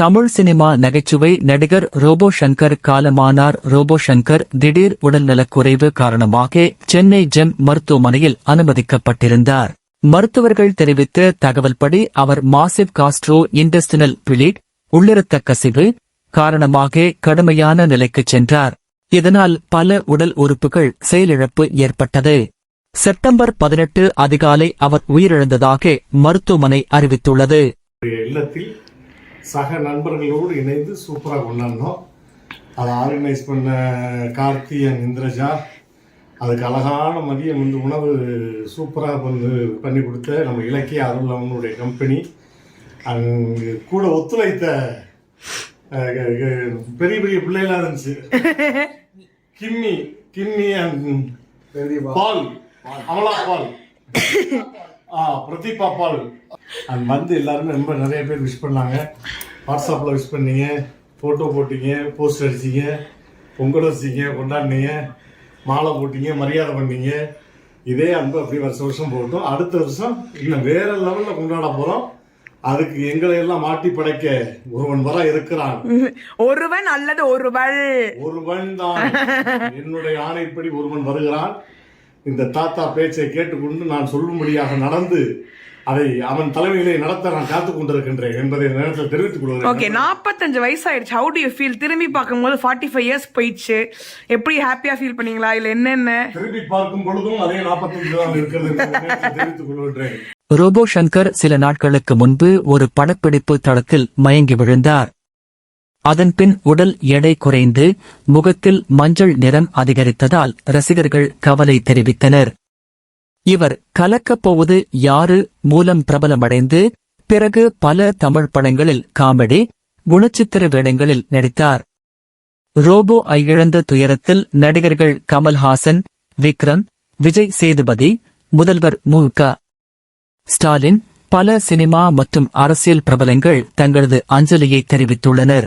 Tamil cinema நகைச்சுவை நடிகர் robot Shankar காலமானார் ரோபோ சங்கர் திடீர் உடல்நலக்குறைவு காரணமாக சென்னை ஜெம் மருத்துவமனையில் அனுமதிக்கப்பட்டிருந்தார். மருத்துவர்கள் தெரிவித்த தகவல்படி அவர் மாசிவ் காஸ்ட்ரோ இன்டெஸ்டினல் பிளிட் உள்ளிருத்த கசிவு காரணமாக கடுமையான நிலைக்கு சென்றார். இதனால் பல உடல் உறுப்புகள் செயலிழப்பு ஏற்பட்டது. செப்டம்பர் பதினெட்டு அதிகாலை அவர் உயிரிழந்ததாக மருத்துவமனை அறிவித்துள்ளது. இல்லத்தில் சக நண்பர்களோடு இணைந்து சூப்பராக கொண்டாடினோம். அதை ஆர்கனைஸ் பண்ண கார்த்தி அண்ட் இந்திரஜா அதுக்கு அழகான மதியம் வந்து உணவு சூப்பராக வந்து பண்ணி கொடுத்த நம்ம இலக்கிய அருள் அவனுடைய கம்பெனி அங்கே கூட ஒத்துழைத்த பெரிய பெரிய பிள்ளைகளாக இருந்துச்சு. Kimmy Kimmy and Paul. Amala Paul. Pradeepa Paul. And வந்து எல்லாருமே ரொம்ப நிறைய பேர் விஷ் பண்ணாங்க. வாட்ஸ்அப்பில் விஷ் பண்ணீங்க. ஃபோட்டோ போட்டீங்க போஸ்ட் அடிச்சீங்க பொங்கல் வச்சீங்க கொண்டாடினீங்க மாலை போட்டீங்க மரியாதை பண்ணீங்க. இதே அன்பு அப்படி வருஷம் வருஷம் போட்டோம் அடுத்த வருஷம் இன்னும் வேற லெவலில் கொண்டாட போகிறோம் அதுக்கு எங்களை எல்லாம் மாட்டி படைக்க ஒருவன் வர இருக்கிறான். ஒருவன் அல்லது ஒருவள். ஒருவன் தான். என்னுடைய ஆணைப்படி ஒருவன் வருகிறான். இந்த தாத்தா பேச்சை கேட்டுக்கொண்டு நான் சொல்லும்படியாக நடந்து அதை அவன் தலைமையிலே நடத்த நான் காத்துக் கொண்டிருக்கின்றேன் என்பதை இந்த நேரத்தில் தெரிவித்துக் ஓகே கொள்கிறேன் நாற்பத்தஞ்சு வயசாயிடுச்சு. ஹவு டு யூ ஃபீல் திரும்பி பார்க்கும்போது ஃபார்ட்டி ஃபைவ் இயர்ஸ் போயிடுச்சு. எப்படி ஹாப்பியா ஃபீல் பண்ணீங்களா? இல்ல என்னென்ன? திரும்பி பார்க்கும் பொழுதும் அதே நாற்பத்தஞ்சு தான் இருக்கிறது தெரிவித்துக் கொள்கின்றேன். ரோபோ சங்கர் சில நாட்களுக்கு முன்பு ஒரு படப்பிடிப்பு தளத்தில் மயங்கி விழுந்தார். அதன்பின் உடல் எடை குறைந்து முகத்தில் மஞ்சள் நிறம் அதிகரித்ததால் ரசிகர்கள் கவலை தெரிவித்தனர். இவர் கலக்கப்போவது யாரு மூலம் பிரபலமடைந்து பிறகு பல தமிழ் படங்களில் காமெடி குணச்சித்திர வேடங்களில் நடித்தார். ரோபோ ஐ இழந்த துயரத்தில் நடிகர்கள் கமல்ஹாசன் விக்ரம் விஜய் சேதுபதி முதல்வர் மு ஸ்டாலின் பல சினிமா மற்றும் அரசியல் பிரபலங்கள் தங்களது அஞ்சலியை தெரிவித்துள்ளனர்.